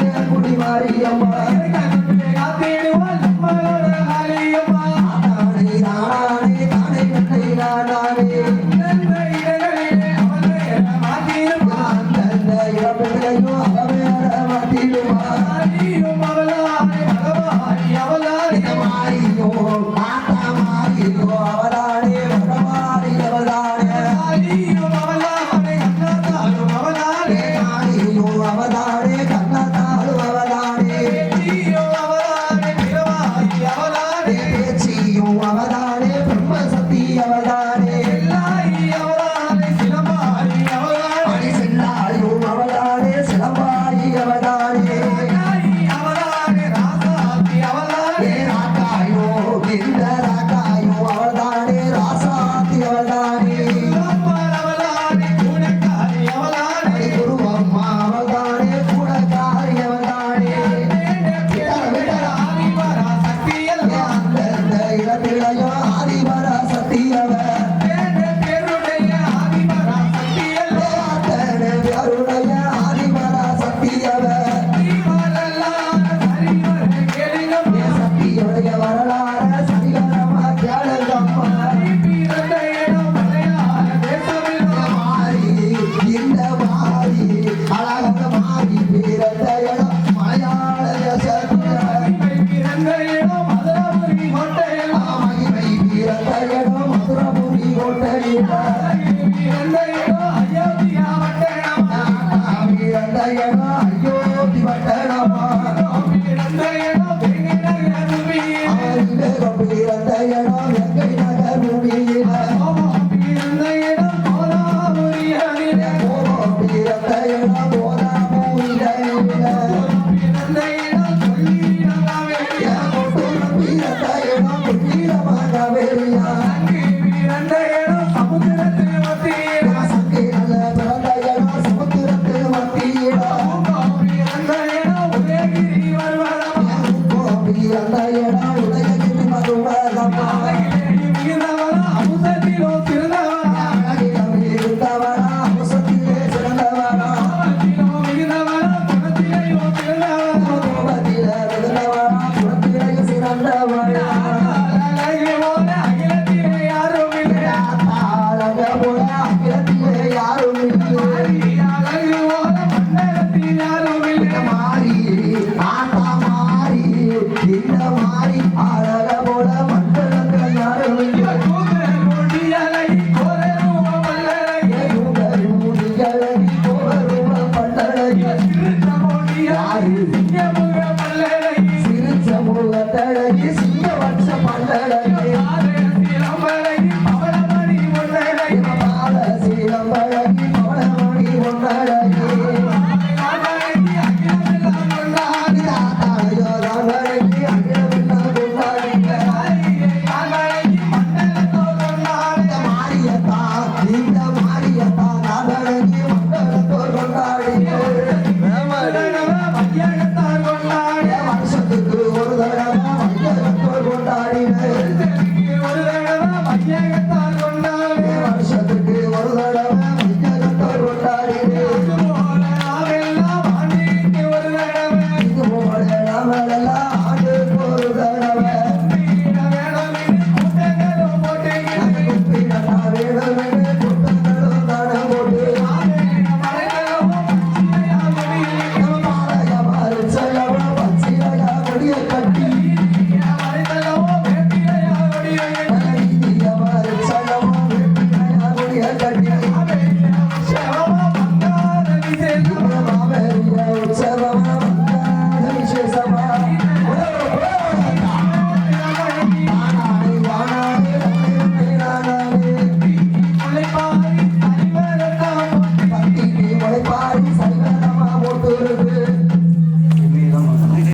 போக்கிடுவார், நந்தயனா ஐயோ திவட்டனமா நந்தயனா நந்தயனா எங்கை நகை